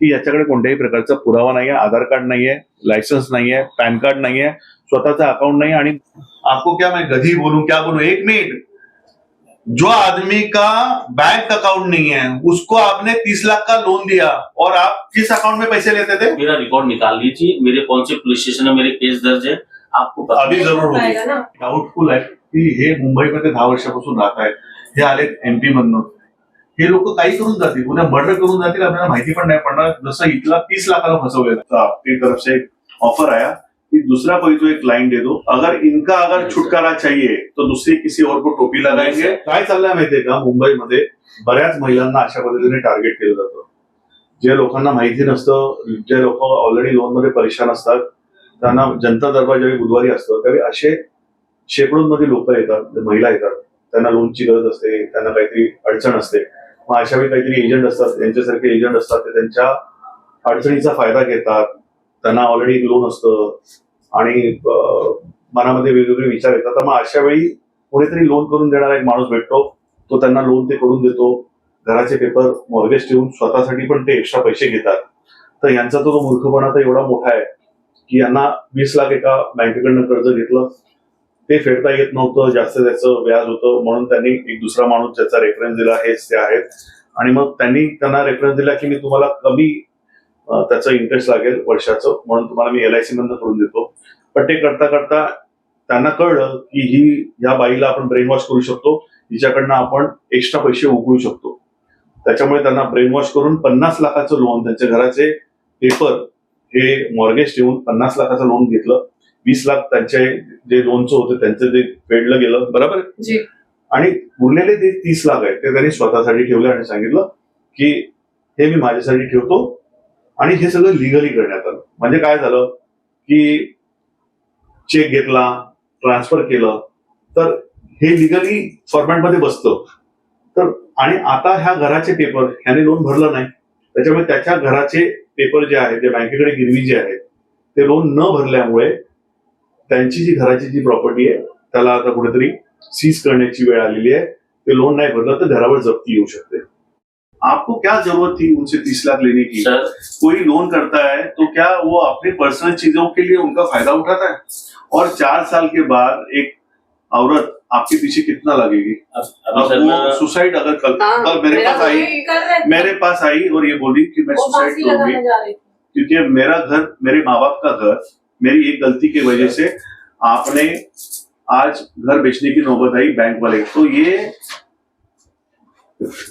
की याच्याकडे कोणत्याही प्रकारचा पुरावा नाहीये आधार कार्ड नाहीये लायसन्स नाहीये पॅन कार्ड नाहीये स्वतःचा अकाउंट नाही आणि आपको क्या मैं गधी बोलूं क्या बोलूं? एक मिनट. जो आदमी का बैंक अकाउंट नहीं है उसको आपने तीस लाख का लोन दिया और आप किस अकाउंट में पैसे लेते थे? मेरा रिकॉर्ड निकाल लीजिए मेरे कौन से पुलिस स्टेशन में मेरे केस दर्ज है आपको अभी जरूर होगी। डाऊटफुल आहे की हे मुंबईमध्ये दहा वर्षापासून राहत आहेत हे आले एमपी मधनं. हे लोक काही करून जातील. उद्या मर्डर करून जातील आपल्याला माहिती पण नाही पडणार. जसं इथला तीस लाखाला फसवलेला आपकी तरफ से एक ऑफर आया कि दूसरा कोई तो एक क्लाइंट दे दो अगर इनका अगर छुटकारा चाहिए तो दूसरी किसी और को टोपी लगाएंगे. काय चाललंय माहितीये का? मुंबईमध्ये बऱ्याच महिलांना अशा पद्धतीने टार्गेट केलं जातं. जे लोकांना माहिती नसतं जे लोक ऑलरेडी लोनमध्ये परेशान असतात त्यांना जनता दरबार ज्यावेळी बुधवारी असतो त्यावेळी असे शेकडोंमध्ये लोक येतात महिला येतात. त्यांना लोनची गरज असते त्यांना काहीतरी अडचण असते. मग अशा वेळी काहीतरी एजंट असतात त्यांच्यासारखे एजंट असतात ते त्यांच्या अडचणीचा फायदा घेतात. त्यांना ऑलरेडी लोन असतं आणि मनामध्ये वेगवेगळे विचार येतात. तर मग अशा वेळी कोणीतरी लोन करून देणारा एक माणूस भेटतो तो त्यांना लोन ते करून देतो. घराचे पेपर मॉर्गेज ठेवून स्वतःसाठी पण ते एक्स्ट्रा पैसे घेतात. तर यांचा तो मूर्खपणा तर एवढा मोठा आहे की यांना वीस लाख एका बँकेकडनं कर्ज घेतलं ते फेडता येत नव्हतं जास्त त्याचं व्याज होतं. म्हणून त्यांनी एक दुसरा माणूस ज्याचा रेफरन्स दिला हेच ते आहेत. आणि मग त्यांनी त्यांना रेफरन्स दिला की मी तुम्हाला कमी त्याचं इंटरेस्ट लागेल वर्षाचं. म्हणून तुम्हाला मी एल आय सी मधनं करून देतो. पण ते करता करता त्यांना कळलं की ही या बाईला आपण ब्रेन वॉश करू शकतो. हिच्याकडनं आपण एक्स्ट्रा पैसे उकळू शकतो. त्याच्यामुळे त्यांना ब्रेन वॉश करून पन्नास लाखाचं लोन त्यांच्या घराचे पेपर हे मॉर्गेज ठेवून पन्नास लाखाचं लोन घेतलं. वीस लाख त्यांचे जे लोनचं होतं त्यांचं ते फेडलं गेलं बरोबर? जी. आणि उरलेले ते तीस लाख आहेत ते त्यांनी स्वतःसाठी ठेवले आणि सांगितलं की हे मी माझ्यासाठी ठेवतो आणि हे सगळं लिगली करण्यात आलं. म्हणजे काय झालं की चेक घेतला ट्रान्सफर केलं तर हे लिगली फॉर्मॅटमध्ये बसतं. तर आणि आता ह्या घराचे पेपर ह्याने लोन भरलं नाही. त्याच्यामुळे त्याच्या घराचे पेपर जे आहेत जे बँकेकडे गिरवी जे आहेत ते लोन न भरल्यामुळे त्यांची जी घराची जी प्रॉपर्टी आहे त्याला आता कुठेतरी सीज करण्याची वेळ आलेली आहे. ते लोन नाही भरलं तर घरावर जप्ती येऊ शकते. आपको क्या ज़रूरत थी उनसे तीस लाख लेने की? सर. कोई लोन करता है तो क्या वो अपने पर्सनल चीज़ों के लिए उनका फ़ायदा उठाता है? और चार साल के बाद एक औरत आपके पीछे कितना लगेगी? अब- सुसाइड अगर कल हाँ कल मेरे पास आई कर मेरे पास आई और ये बोली कि मैं सुसाइड करूँगी। लगाने जा रही थी। क्योंकि मेरा घर मेरे माँ बाप का घर मेरी एक गलती की वजह से आपने आज घर बेचने की नौबत आई बैंक वाले तो ये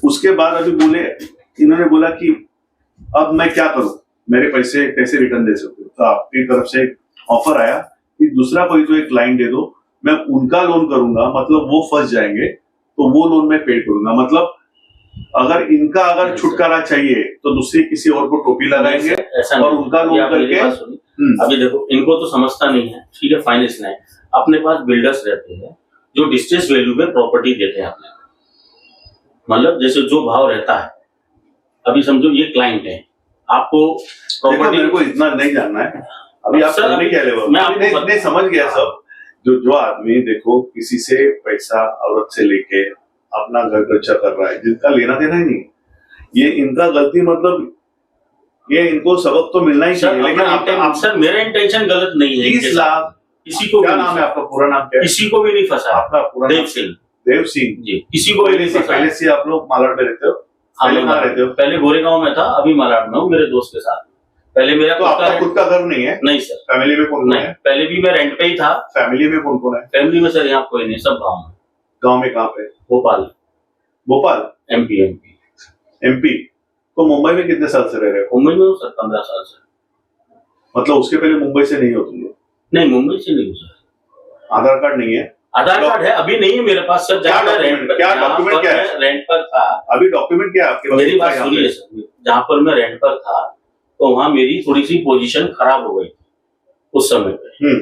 उसके बाद अभी बोले इन्होंने बोला कि अब मैं क्या करूँ? मेरे पैसे कैसे रिटर्न दे सकते हो। तो आपकी तरफ़ से एक ऑफ़र आया कि दूसरा कोई तो एक क्लाइंट दे दो। मैं उनका लोन करूँगा मतलब वो फंस जाएँगे तो वो लोन मैं पे करूँगा। मतलब अगर इनका अगर छुटकारा चाहिए तो दूसरी किसी और को टोपी लगाएँगे और उनका लोन करके- अभी देखो इनको तो समझता नहीं है। ठीक है फाइनेंस नहीं अपने पास बिल्डर्स रहते हैं जो डिस्ट्रेस वैल्यू में प्रॉपर्टी देते हैं अपने मतलब जैसे जो भाव रहता है। अभी समझो ये क्लाइंट है। आपको प्रॉपर्टी को इतना नहीं जानना है। अभी आप सर, क्या लेवल मैं आपको नहीं, बता- नहीं समझ गया सब। जो जो आदमी देखो किसी से पैसा औरत से लेके अपना घर खर्चा कर रहा है जिनका लेना देना ही नहीं। ये इनका गलती मतलब ये इनको सबक तो मिलना ही चाहिए लेकिन इंटें- आप सर मेरा इंटेंशन गलत नहीं है तीस लाख किसी को क्या नाम है आपका? पूरा नाम क्या। किसी को भी नहीं फंसा। आपका पूरा देव सिंह। देव सिंह। जी किसी को भी पहले नहीं से फंसा। पहले से आप लोग मालाड में रहते हो? हाँ, पहले कहाँ रहते हो? पहले गोरेगांव में था अभी मलाड में हूँ मेरे दोस्त के साथ। पहले मेरा तो आपका खुद का घर नहीं है? नहीं सर। फैमिली में कौन कौन है? पहले भी मैं रेंट पे ही था। फैमिली में कौन कौन है? फैमिली में सर यहाँ कोई नहीं सब गाँव में। गाँव में कहाँ पे? Bhopal. Bhopal? MP MP MP तो मुंबई में कितने साल से रह रहे हो? मुंबई में हूँ सर पंद्रह साल से। मतलब उसके पहले मुंबई से नहीं हो तुम लोग? नहीं मुंबई से नहीं हूँ सर। आधार कार्ड नहीं है? आधार कार्ड है अभी नहीं है मेरे पास सर जहाँ रेंट पर क्या पर क्या है? रेंट पर था। अभी डॉक्यूमेंट क्या है आपके पास? मेरी बात सुनिए सर जहाँ पर मैं रेंट पर था तो वहाँ मेरी थोड़ी सी पोजीशन खराब हो गई उस समय पे। हम्म।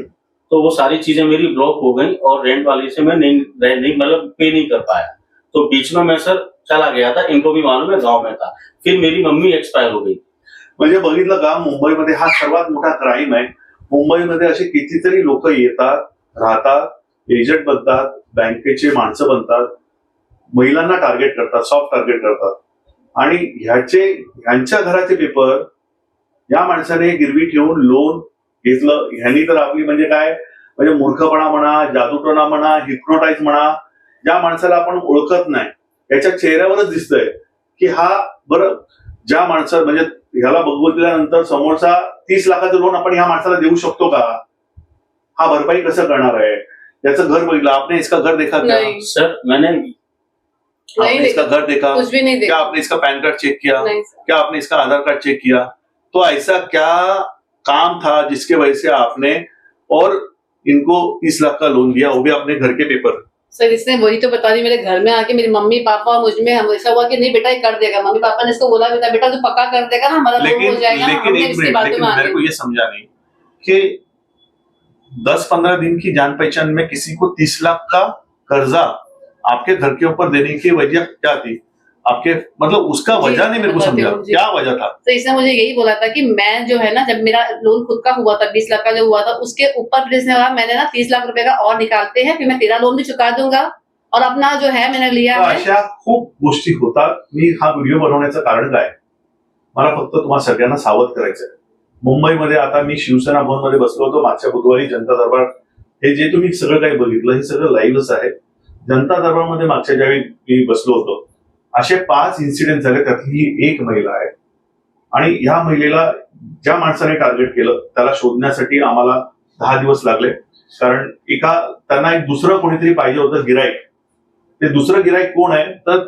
तो वो सारी चीज़ें मेरी ब्लॉक हो गई और रेंट वाले से मैं नहीं नहीं मतलब पे नहीं कर पाया। तो बीच में मैं सर चला गया था इनको भी मालूम है गाँव में था। फिर मेरी मम्मी एक्सपायर हो गई। म्हणजे बघितलं का मुंबईमध्ये हा सर्वात मोठा क्राईम आहे मुंबईमध्ये असे कितीतरी लोक येतात राहतात एजंट बनतात बँकेचे माणसं बनतात महिलांना टार्गेट करतात सॉफ्ट टार्गेट करतात आणि ह्याचे ह्यांच्या घराचे पेपर या माणसाने गिरवी ठेवून लोन घेतलं. ह्यांनी तर आपली म्हणजे काय म्हणजे मूर्खपणा म्हणा जादूटोणा म्हणा हिप्नोटाईज म्हणा ज्या माणसाला आपण ओळखत नाही. याच्या चेहऱ्यावरच दिसतंय की हा बरं ज्या माणसा म्हणजे ह्याला बघितल्यानंतर समोरचा तीस लाखाचं लोन आपण ह्या माणसाला देऊ शकतो का? हा भरपाई कसं करणार आहे? याचं घर बघितलं आपने इसका घर देखा क्या? सर मैंने नहीं आपने इसका घर देखा? कुछ भी नहीं क्या देखा. आपने इसका पैन कार्ड चेक किया? क्या आपने इसका आधार कार्ड चेक किया? तो ऐसा क्या काम था जिसके वजह से आपने और इनको तीस लाख का लोन दिया? वो भी अपने घर के पेपर। सर इसने वही तो बता दी मेरे घर में आके मेरी मम्मी पापा मुझमें हमेशा हुआ कि नहीं बेटा ये कर देगा। मम्मी पापा ने इसको बोला बेटा बेटा तू पक्का कर देगा ना हमारा लोन लेकिन हो जाएगा लेकिन एक मिनट लेकिन मेरे को ये समझा नहीं कि दस पंद्रह दिन की जान पहचान में किसी को तीस लाख का कर्जा आपके घर के ऊपर देने की वजह क्या थी? आपके मतलब उसका वजह नहीं मेरे को समझा। क्या वजह था? तो इसने मुझे यही बोला था कि मैं जो है ना जब मेरा लोन खुद का हुआ था बीस लाख का जो हुआ था उसके ऊपर इसने कहा मैंने ना तीस लाख रुपए का और निकालते हैं फिर मैं तेरा लोन भी चुका दूँगा और अपना जो है मैंने लिया है। अशा खूप गोष्टी होतात मी हा व्हिडिओ बनवण्याचं कारण काय? मला फक्त तुम्हाला सगळ्यांना सावध करायचंय. मुंबईमध्ये आता मी शिवसेना भवन मध्ये बसलो होतो मागच्या बुधवारी जनता दरबार. हे जे तुम्ही सगळं काही बघितलं हे सगळं लाईव्हच आहे. जनता दरबारमध्ये मागच्या ज्यावेळी मी बसलो होतो असे पाच इन्सिडेंट झाले त्यातली ही एक महिला आहे. आणि या महिलेला ज्या माणसाने टार्गेट केलं त्याला शोधण्यासाठी आम्हाला दहा दिवस लागले. कारण एका त्यांना एक दुसरं कोणीतरी पाहिजे होतं गिराईक ते दुसरं गिराईक कोण आहे? तर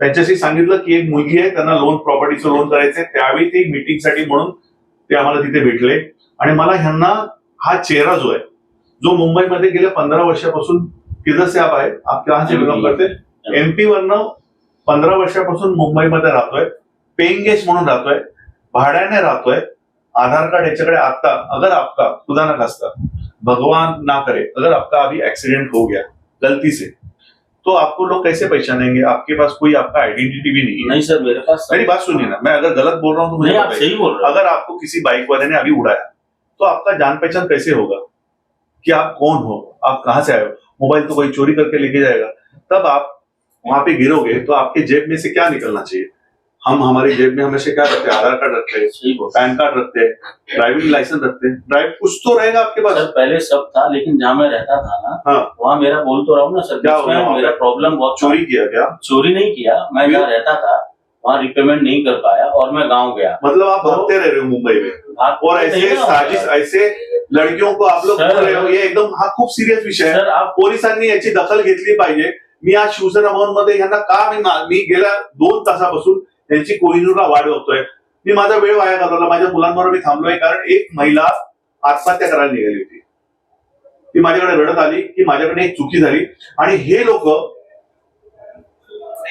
त्यांच्याशी सांगितलं की एक मुलगी आहे त्यांना लोन प्रॉपर्टीचं लोन करायचंय. त्यावेळी ते मीटिंगसाठी म्हणून ते आम्हाला तिथे भेटले. आणि मला ह्यांना हा चेहरा जो आहे जो मुंबईमध्ये गेल्या पंधरा वर्षापासून किधर से आप आहे आप कहाँ से बिलॉंग करते? एमपी वरनं पंधरा वर्षापासून मुंबईमध्ये राहतोय पेइंग गेस्ट म्हणून राहतोय भाड्याने राहतोय आधार कार्ड याच्याकडे आता अगर आपका खुदा ना खास्ता भगवान ना करे अगर आपका अभी एक्सीडेंट हो गया गलती से तो आपको लोग कैसे पहचानेंगे आपके पास कोई आपका आइडेंटिटी भी नहीं है। नहीं सर मेरे पास मेरी बात सुनिए ना मैं अगर गलत बोल रहा हूँ तो मुझे आप सही बोल रहे हो। अगर आपको किसी बाइक वाले ने अभी उड़ाया तो आपका जान पहचान कैसे होगा? कि आप कौन हो? आप कहाँ से आए हो? मोबाइल तो कोई चोरी करके लेके जाएगा। तब आप वहाँ पे गिरोगे तो आपके जेब में से क्या निकलना चाहिए? हम हमारी जेब में हमेशा क्या रखते हैं? आधार कार्ड रखते हैं पैन कार्ड रखते हैं ड्राइविंग लाइसेंस रखते हैं। ड्राइव कुछ तो रहेगा आपके पास। सर पहले सब था लेकिन जहाँ मैं रहता था ना हाँ। वहाँ मेरा बोल तो रहा हूँ ना सर क्या हो मेरा प्रॉब्लम बहुत चोरी किया क्या? चोरी नहीं किया मैं जहाँ रहता था वहाँ रिपेमेंट नहीं कर पाया और मैं गाँव गया। मतलब आप भागते रह रहे हो मुंबई में? और ऐसे साजिश ऐसे लड़कियों को आप लोग रहे हो ये एकदम हा खूप सिरियस विषय आहे सर आप पोलिसांनी याची दखल घेतली पाहिजे मी आज शिवसेना भवनमध्ये यांना का मी मी गेल्या दोन तासापासून त्यांची कोहिनूरला वाढ होतोय. मी माझा वेळ वाया घालवला. माझ्या मुलांबरोबर मी थांबलोय कारण एक महिला आत्महत्या करायला निघाली होती. ती माझ्याकडे रडत आली की माझ्याकडे एक चुकी झाली. आणि हे लोक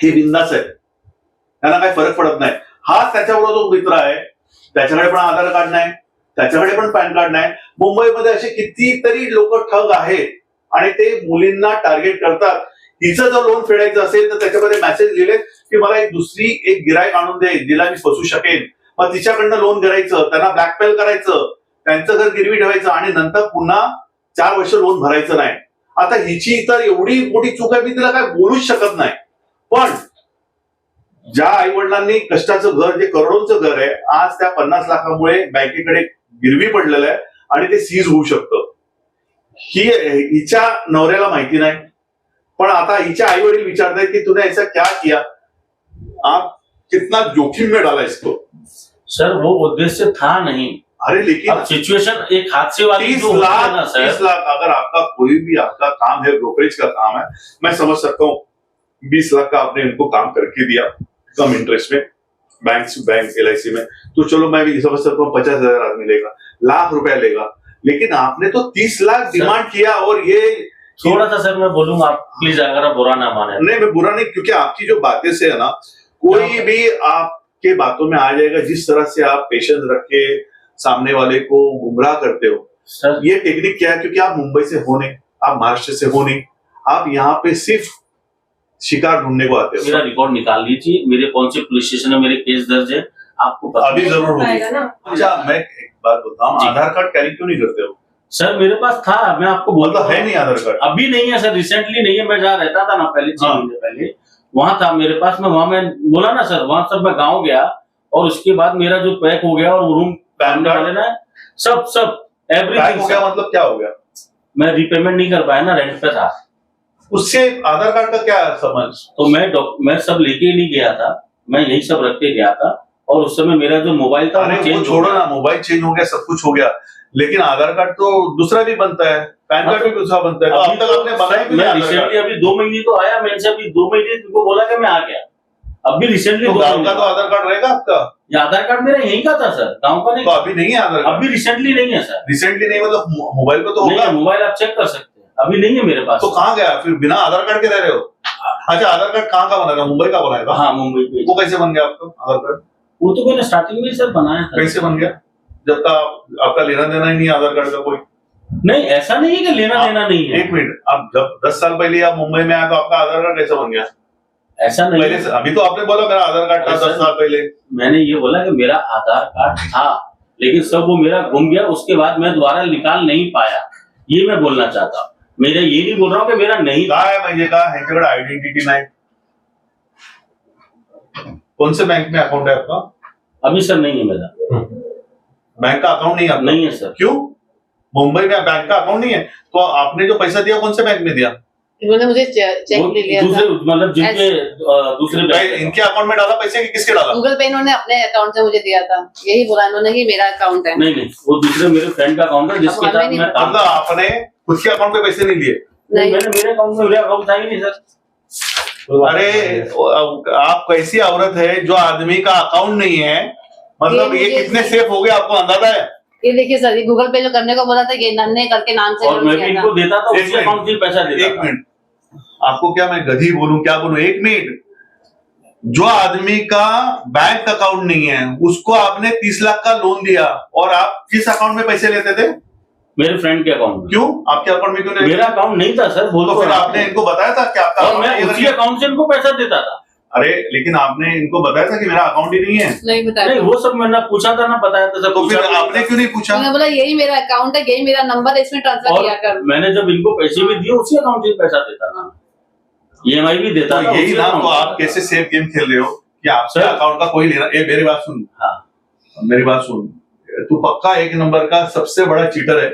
हे बिंदास आहेत. त्यांना काही फरक पडत नाही. हा त्याच्याबरोबर जो मित्र आहे त्याच्याकडे पण आधार कार्ड नाही त्याच्याकडे पण पॅन कार्ड नाही. मुंबईमध्ये असे कितीतरी लोक ठग आहेत आणि ते मुलींना टार्गेट करतात. तिचं जर लोन फेडायचं असेल तर त्याच्यामध्ये मेसेज लिहिले की मला एक दुसरी एक गिरायक आणून दे जिला मी फसू शकेन. मग तिच्याकडनं लोन करायचं त्यांना ब्लॅकमेल करायचं त्यांचं घर गिरवी ठेवायचं आणि नंतर पुन्हा चार वर्ष लोन भरायचं नाही. आता हिची तर एवढी मोठी चूक आहे मी तिला काय बोलूच शकत नाही. पण ज्या आई वडिलांनी कष्टाचं घर जे करोडोंचं घर आहे आज त्या पन्नास लाखामुळे बँकेकडे गिरवी पडलेलं आहे आणि ते सीज होऊ शकतं. ही हिच्या नवऱ्याला माहिती नाही. पण आता हिच्या आई वडील विचारतायत की तूने ऐसा क्या किया? आप कितना जोखिम में डाला इसको? सर वो उद्देश्य था नहीं। अरे लेकिन सिचुएशन एक हादसे वाली तीस जो ना लाख तीस लाख अगर आपका कोई भी आपका काम है ब्रोकरेज का काम है मैं समझ सकता हूँ बीस लाख का आपने इनको काम करके दिया कम इंटरेस्ट में बैंक बैंक एलआईसी में। तो चलो मैं भी समझ सकता हूँ पचास हज़ार आदमी लेगा लाख रुपया लेगा। लेकिन आपने तो तीस लाख डिमांड किया और ये थोड़ा सा सर मैं बोलूँगा आप प्लीज़ अगर आप बुरा ना माने नहीं मैं बुरा नहीं क्योंकि आपकी जो बातें से है ना कोई भी आपके बातों में आ जाएगा जिस तरह से आप पेशेंस रख के सामने वाले को गुमराह करते हो। सर। ये टेक्निक क्या है? क्योंकि आप मुंबई से हो नहीं आप महाराष्ट्र से हो नहीं आप यहाँ पे सिर्फ़ शिकार ढूँढने को आते हो। मेरा रिकॉर्ड निकाल लीजिए मेरे कौन से पुलिस स्टेशन में मेरे केस दर्ज है आपको अभी ज़रूर होगी। अच्छा मैं एक बात बोलता हूँ आधार कार्ड कैरी क्यों नहीं करते हो? सर मेरे पास था मैं आपको बोलता मतलब है हूँ। नहीं आधार कार्ड? अभी नहीं है सर रिसेंटली नहीं है मैं जहाँ रहता था ना पहले छह हाँ। महीने पहले वहाँ था मेरे पास में वहाँ मैं बोला ना सर वहाँ सब मैं गाँव गया और उसके बाद मेरा जो पैक हो गया और रूम पैन कार्ड? वाले ना सब सब पैक हो गया मतलब क्या हो गया? मैं रिपेमेंट नहीं कर पाया ना रेंट पे था। उससे आधार कार्ड का क्या समझ तो मैं मैं सब लेके नहीं गया था मैं यही सब रख के गया था और उस समय मेरा जो मोबाइल था अरे वो हो छोड़ो ना मोबाइल चेंज हो गया सब कुछ हो गया। लेकिन आधार कार्ड तो दूसरा भी बनता है पैन कार्ड भी दूसरा बनता है। तो अभी तक आपने बनाया मैं नहीं रिसेंटली अभी दो महीने तो आया मैंने से अभी दो महीने तुमको बोला कि मैं आ गया। अभी रिसेंटली तो गाँव का तो आधार कार्ड रहेगा आपका? ये आधार कार्ड मेरा यहीं का था सर। गाँव का नहीं। तो अभी नहीं है आधार कार्ड? अभी रिसेंटली नहीं है सर। रिसेंटली नहीं मतलब मोबाइल पे तो होगा? मोबाइल आप चेक कर सकते हैं। अभी नहीं है मेरे पास। तो कहाँ गया? फिर बिना आधार कार्ड के रह रहे हो? अच्छा आधार कार्ड कहाँ का बनाएगा मुंबई का बनाएगा हाँ मुंबई वो कैसे बन गया आपका आधार कार्ड? वो तो मैंने स्टार्टिंग में सर बनाया था। कैसे बन गया? जब तक आप- आपका लेना देना ही नहीं आधार कार्ड का कोई। नहीं ऐसा नहीं है कि लेना आप- देना नहीं है। एक मिनट आप जब दस साल पहले आप मुंबई में आए तो आपका आधार कार्ड कैसे बन गया? ऐसा नहीं पहले अभी तो आपने बोला मेरा आधार कार्ड था दस साल पहले। मैंने ये बोला कि मेरा आधार कार्ड था लेकिन सब वो मेरा घूम गया उसके बाद मैं दोबारा निकाल नहीं पाया। ये मैं बोलना चाहता हूँ। मेरा ये नहीं बोल रहा हूँ कि मेरा नहीं काय म्हणजे का ह्यांच्याकडे आयडेंटिटी नाही कौन से बैंक में अकाउंट है आपका? अभी सर नहीं है मेरा। बैंक का अकाउंट नहीं है आपका। नहीं है सर क्यों? मुंबई में बैंक का अकाउंट नहीं है। तो आपने जो पैसा दिया कौन से बैंक में दिया? इन्होंने मुझे चेक वो ले लिया दूसरे था मतलब जिनके दूसरे बैंक इनके अकाउंट में डाला पैसे कि किसके डाला? गूगल पे इन्होंने अपने अकाउंट से मुझे दिया था। यही बोला इन्होंने कि मेरा अकाउंट है। नहीं नहीं वो दूसरे मेरे फ्रेंड का अकाउंट है जिसके साथ मैं मतलब आपने खुद के अकाउंट में पैसे नहीं लिए। नहीं। नहीं मैंने मेरे अकाउंट में मेरा अकाउंट था ही नहीं सर अरे आप कैसी औरत है जो आदमी का अकाउंट नहीं है मतलब ये ये कितने सेफ़ हो गए? आपको अंदाज़ा है? ये देखिए सर ये गूगल पे जो करने को बोला था ये नन्हे करके नाम से और मैं भी इनको देता था एक उसी मिनट। अकाउंट से पैसा देता एक मिनट। आपको क्या मैं गधी बोलूँ क्या बोलूँ? एक मिनट। जो आदमी का बैंक अकाउंट नहीं है उसको आपने तीस लाख का लोन दिया और आप किस अकाउंट में पैसे लेते थे? मेरे फ्रेंड के अकाउंट में। क्यों? आपके अकाउंट में क्यों नहीं? मेरा अकाउंट नहीं था सर बोल तो तो फिर आपने इनको बताया था कि आपका और मैं उसी अकाउंट से इनको पैसा देता था। अरे लेकिन आपने इनको बताया था कि मेरा अकाउंट ही नहीं है? नहीं बताया नहीं वो सब मैंने पूछा था ना बताया था सब तो फिर आपने क्यों नहीं पूछा? उन्होंने बोला यही मेरा अकाउंट है यही मेरा नंबर है इसमें ट्रांसफ़र किया कर। मैंने जब इनको पैसे भी दिए उसी अकाउंट से पैसा देता था। ईएमआई भी देता तो था यही ना तो आप कैसे सेफ़ गेम खेल रहे हो? कि आपके सर- अकाउंट का कोई लेना ए मेरी बात सुन। हाँ। मेरी बात सुन। तू पक्का एक नंबर का सबसे बड़ा चीटर है?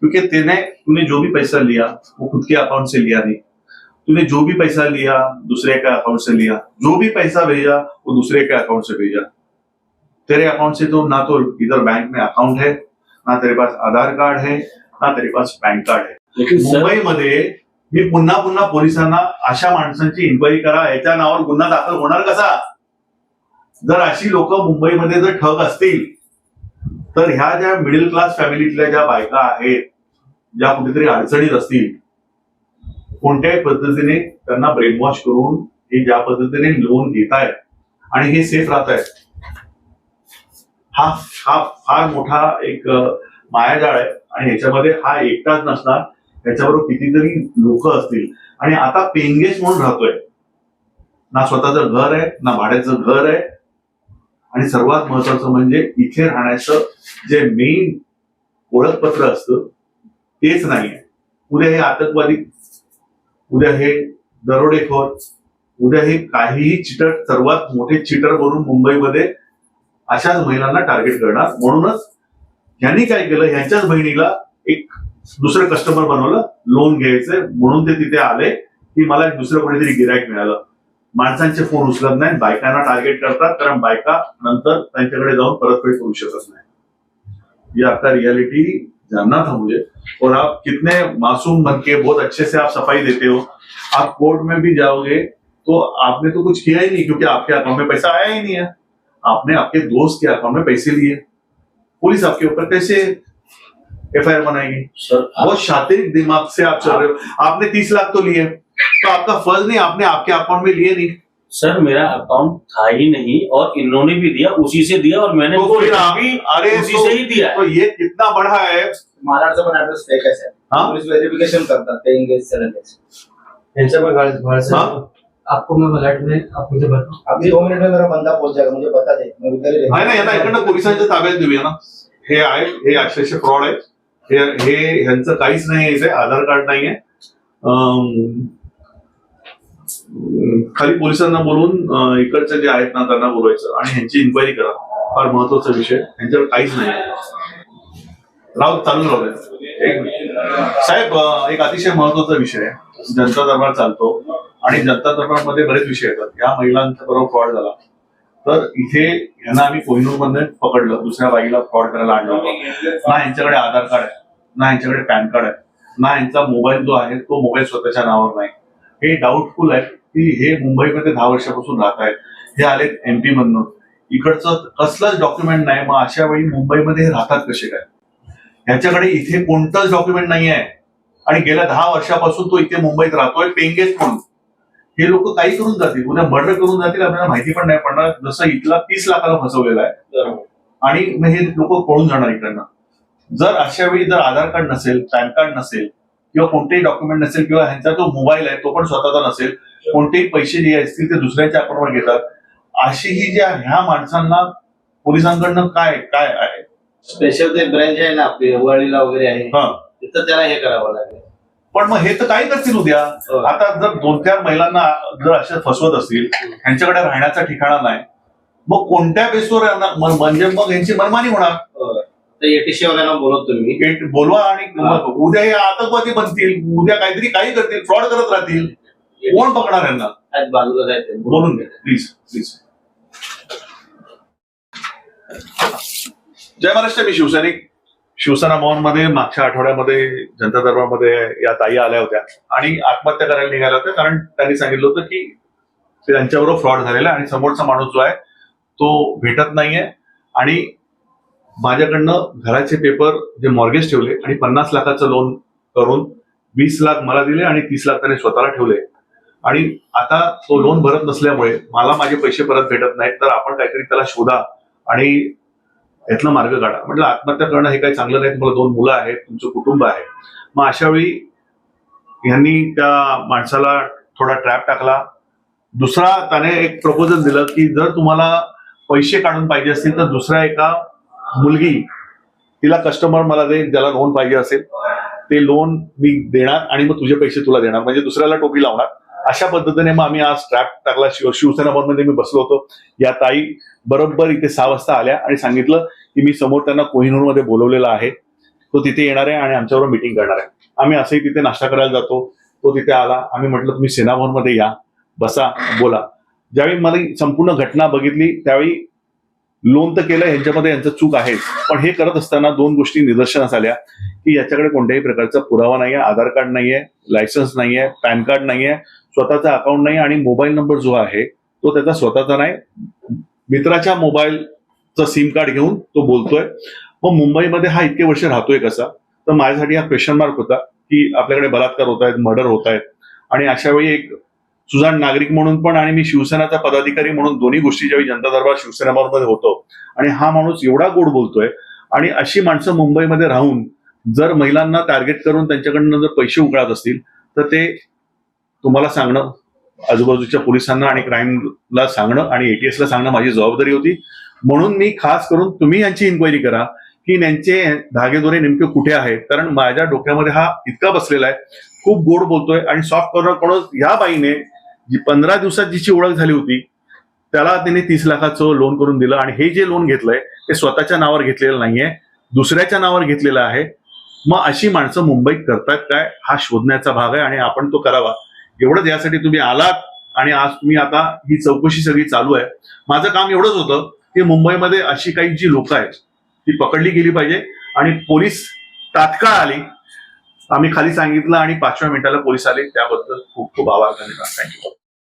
क्योंकि तेने तूने जो भी पैसा लिया वो खुद के अकाउंट से लिया नहीं। तूने जो भी पैसा लिया दूसरे के अकाउंट से लिया जो भी पैसा भेजा वो दूसरे के अकाउंट से भेजा। तेरे अकाउंट से तो ना तो इधर बैंक में अकाउंट है ना तेरे पास आधार कार्ड है ना तेरे पास पॅन कार्ड आहे मुंबईमध्ये मी पुन्हा पुन्हा पोलिसांना अशा माणसांची इन्क्वायरी करा याच्या नावावर गुन्हा दाखल होणार कसा? जर अशी लोक मुंबईमध्ये जर ठग असतील तर ह्या ज्या मिडल क्लास फॅमिलीतल्या ज्या बायका आहेत ज्या कुठेतरी अडचणीत असतील कोणत्याही पद्धतीने त्यांना ब्रेन वॉश करून हे ज्या पद्धतीने लोन घेतायत आणि हे सेफ राहत आहेत हा हा फार मोठा एक मायाजाळ आहे आणि ह्याच्यामध्ये हा एकटाच नसणार. त्याच्याबरोबर कितीतरी लोक असतील. आणि आता पेंगेस म्हणून राहतोय. ना स्वतःचं घर आहे ना भाड्याचं घर आहे. आणि सर्वात महत्वाचं म्हणजे इथे राहण्याचं जे मेन ओळखपत्र असतं तेच नाही उद्या हे आतंकवादी उद्या हे दरोडेखोर उद्या हे काहीही चिटर सर्वात मोठे चिटर बनून मुंबईमध्ये अशाच महिलांना टार्गेट करणार. म्हणूनच यांनी काय केलं? ह्यांच्याच बहिणीला एक दुसरं कस्टमर बनवलं लोन घ्यायचंय म्हणून ते तिथे आले की मला एक दुसरं कोणीतरी गिरायक मिळालं. माणसांचे फोन उचलत नाही बायकांना टार्गेट करतात कारण बायका नंतर त्यांच्याकडे जाऊन परतफेड करू शकत नाही ही आता रियालिटी जानना था मुझे। और आप कितने मासूम बन के बहुत अच्छे से आप सफ़ाई देते हो। आप कोर्ट में भी जाओगे तो आपने तो कुछ किया ही नहीं क्योंकि आपके अकाउंट में पैसा आया ही नहीं है। आपने आपके दोस्त के अकाउंट में पैसे लिए। पुलिस आपके ऊपर कैसे एफ़ आई आर बनाएगी बहुत शातिरिक दिमाग से आप चल रहे हो। आपने तीस लाख तो लिए। तो आपका फ़र्ज़ नहीं आपने आपके अकाउंट में लिए नहीं। सर मेरा अकाउंट था ही नहीं और इन्होंने भी दिया उसी से दिया और मैंने तो आप भी अरे उसी तो, से ही दिया है। तो ये कितना बड़ा है? महाराष्ट्र फेक सर हाँ? पुलिस घर घर से हाँ? आपको मैं फ्लैट में आप मुझे बताओ। अभी दो मिनट में मेरा बंदा पहुँच जाएगा मुझे बता दे मैं उधर ही ना यांना इकडनं पोलिसांच्या ताब्यात देऊया ना। हे आहे हे अक्षरशः फ्रॉड आहे हे। हे ह्यांचं काहीच नाही इथे आधार कार्ड नाहीये खाली पोलिसांना बोलून इकडचे जे आहेत ना त्यांना बोलवायचं आणि ह्यांची इन्क्वायरी करा. फार महत्त्वाचा विषय. यांच्यावर काहीच नाही. राव चालू राहू एक साहेब एक अतिशय महत्त्वाचा विषय आहे. जनता दरबार चालतो आणि जनता दरबारमध्ये बरेच विषय येतात. या महिलांच्या बरोबर फ्रॉड झाला. तर इथे यांना आम्ही कोहिनूरमध्ये पकडलं. दुसऱ्या बाईला फ्रॉड करायला आणलं ना यांच्याकडे आधार कार्ड आहे. ना यांच्याकडे पॅन कार्ड आहे. ना यांचा मोबाईल जो आहे तो मोबाईल स्वतःच्या नावावर नाही. हे डाऊटफुल आहे. की हे मुंबईमध्ये दहा वर्षापासून राहत आहेत. हे आले एमपी मधनं. इकडचं कसलंच डॉक्युमेंट नाही मग अशा वेळी मुंबईमध्ये हे राहतात कसे काय? ह्याच्याकडे इथे कोणतंच डॉक्युमेंट नाही आहे आणि गेल्या दहा वर्षापासून तो इथे मुंबईत राहतोय पेंगेज म्हणून. हे लोक काही करून जातील. उद्या मर्डर करून जातील आपल्याला माहिती पण नाही पडणार. जसं इथला तीस लाखाला फसवलेला आहे. आणि मग हे लोक पळून जाणार इकडनं. जर अशा वेळी जर आधार कार्ड नसेल पॅन कार्ड नसेल किंवा कोणतेही डॉक्युमेंट नसेल किंवा ह्यांचा जो मोबाईल आहे तो पण स्वतःचा नसेल कोणतेही पैसे जे असतील ते दुसऱ्याच्या अकाउंटवर घेतात. अशी ही ज्या ह्या माणसांना पोलिसांकडनं काय काय आहे? स्पेशल ते ब्रँच आहे ना आपली वळीला वगैरे आहे. हा. तिथं त्याला हे करावं लागेल. पण मग हे तर काय करतील उद्या. आता जर दोन चार महिलांना जर अशा फसवत असतील ह्यांच्याकडे राहण्याचा ठिकाणा नाही मग कोणत्या बेसवर म्हणजे मग यांची मनमानी होणार? हो. तर एटीसी वाल्यांना बोलवतो तुम्ही बोलवा आणि उद्या हे आतंकवादी बनतील उद्या काहीतरी काही करतील फ्रॉड करत राहतील. कोण पकडणार यांना. बाजूला जायचं बोलून घ्या. प्लीज प्लीज जय महाराष्ट्र मी शिवसैनिक. शिवसेना मध्ये मागच्या आठवड्यामध्ये जनता दरबारमध्ये या ताई आल्या होत्या. आणि आत्महत्या करायला निघाल्या होत्या कारण त्यांनी सांगितलं होतं की त्यांच्याबरोबर फ्रॉड झालेला आहे आणि समोरचा माणूस जो आहे तो भेटत नाहीये. आणि माझ्याकडनं घराचे पेपर जे मॉर्गेज ठेवले आणि पन्नास लाखाचं लोन करून वीस लाख मला दिले आणि तीस लाख त्याने स्वतःला ठेवले. आणि आता तो लोन भरत नसल्यामुळे मला माझे पैसे परत भेटत नाहीत तर आपण काहीतरी त्याला शोधा आणि यातला मार्ग काढा. म्हटलं आत्महत्या करणं हे काही चांगलं नाही तुम्हाला दोन मुलं आहेत तुमचं कुटुंब आहे. मग अशा वेळी यांनी त्या माणसाला थोडा ट्रॅप टाकला. दुसरा त्याने एक प्रपोजल दिलं की जर तुम्हाला पैसे काढून पाहिजे असतील तर दुसऱ्या एका मुलगी तिला कस्टमर मला दे ज्याला लोन पाहिजे असेल ते लोन मी देणार आणि मग तुझे पैसे तुला देणार. म्हणजे दुसऱ्याला टोपी लावणार. अशा पद्धतीने मग आम्ही आज ट्रॅप टाकला. शिव शिवसेना भवनमध्ये मी बसलो होतो. या ताई बरोबर इथे सहा वाजता आल्या आणि सांगितलं की मी समोर त्यांना कोहिनूरमध्ये बोलवलेला आहे. तो तिथे येणार आहे आणि आमच्याबरोबर मिटिंग करणार आहे. आम्ही असंही तिथे नाश्ता करायला जातो. तो तिथे आला. आम्ही म्हटलं तुम्ही सेना भवनमध्ये या. बसा बोला. ज्यावेळी मला संपूर्ण घटना बघितली त्यावेळी लोन तर केलं यांच्यामध्ये यांचं चूक आहे. पण हे करत असताना दोन गोष्टी निदर्शनास आल्या की याच्याकडे कोणत्याही प्रकारचा पुरावा नाहीये आधार कार्ड नाहीये लायसन्स नाहीये पॅन कार्ड नाहीये स्वतःचा अकाउंट नाही आणि मोबाईल नंबर जो आहे तो त्याचा स्वतःचा नाही. मित्राच्या मोबाईलचं सिम कार्ड घेऊन तो बोलतोय. मग मुंबईमध्ये हा इतके वर्ष राहतोय कसा? तर माझ्यासाठी हा क्वेश्चन मार्क होता की आपल्याकडे बलात्कार होत आहेत मर्डर होत आहेत आणि अशा वेळी एक सुजाण नागरिक म्हणून पण आणि मी शिवसेनाचा पदाधिकारी म्हणून दोन्ही गोष्टी ज्यावेळी जनता दरबार शिवसेना मध्ये होतो. आणि हा माणूस एवढा गोड बोलतोय आणि अशी माणसं मुंबईमध्ये राहून जर महिलांना टार्गेट करून त्यांच्याकडनं जर पैसे उकळत असतील तर ते तुम्हाला सांगणं आजूबाजूच्या पोलिसांना आणि क्राईमला सांगणं आणि एटीएसला सांगणं माझी जबाबदारी होती. म्हणून मी खास करून तुम्ही यांची इन्क्वायरी करा की त्यांचे धागेदोरे नेमके कुठे आहेत? कारण माझ्या डोक्यामध्ये हा इतका बसलेला आहे. खूप गोड बोलतोय आणि सॉफ्ट कॉर्नर कोण? ह्या बाईने जी पंधरा दिवसात जिची ओळख झाली होती त्याला त्याने तीस लाखाचं लोन करून दिलं आणि हे जे लोन घेतलंय ते स्वतःच्या नावावर घेतलेलं नाहीये दुसऱ्याच्या नावावर घेतलेलं आहे. मग अशी माणसं मुंबईत करतात काय? हा शोधण्याचा भाग आहे आणि आपण तो करावा. एवढंच यासाठी तुम्ही आलात आणि आज तुम्ही आता ही चौकशी सगळी चालू आहे. माझं काम एवढंच होतं की मुंबईमध्ये अशी काही जी लोक आहेत ती पकडली गेली पाहिजे आणि पोलीस तात्काळ आली. आम्ही खाली सांगितलं आणि पाचव्या मिनिटाला पोलीस आले. त्याबद्दल खूप खूप आभार धन्यवाद. थँक्यू